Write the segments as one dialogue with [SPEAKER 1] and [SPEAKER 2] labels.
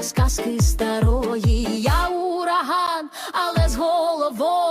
[SPEAKER 1] Сказки старої, я ураган, але з головою.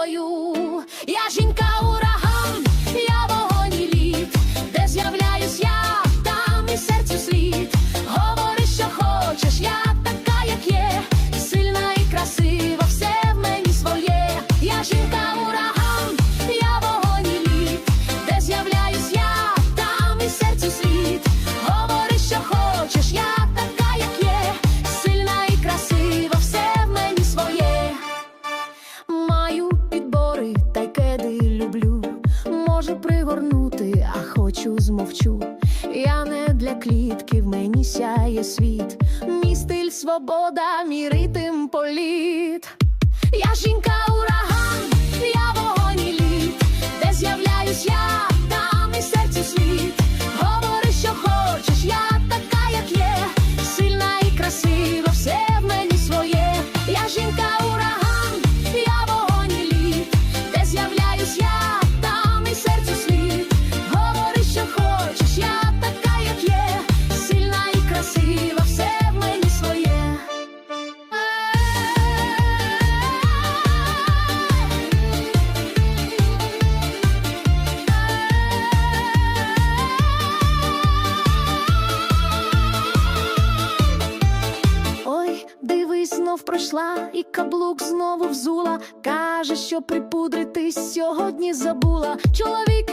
[SPEAKER 1] можу пригорнути, а хочу змовчу. Я не для клітки, в мені сяє світ, мій стиль, свобода, мій ритм політ. Я жінка у Дивись, знов пройшла, і каблук знову взула. Каже, що припудритись сьогодні забула. Чоловіки.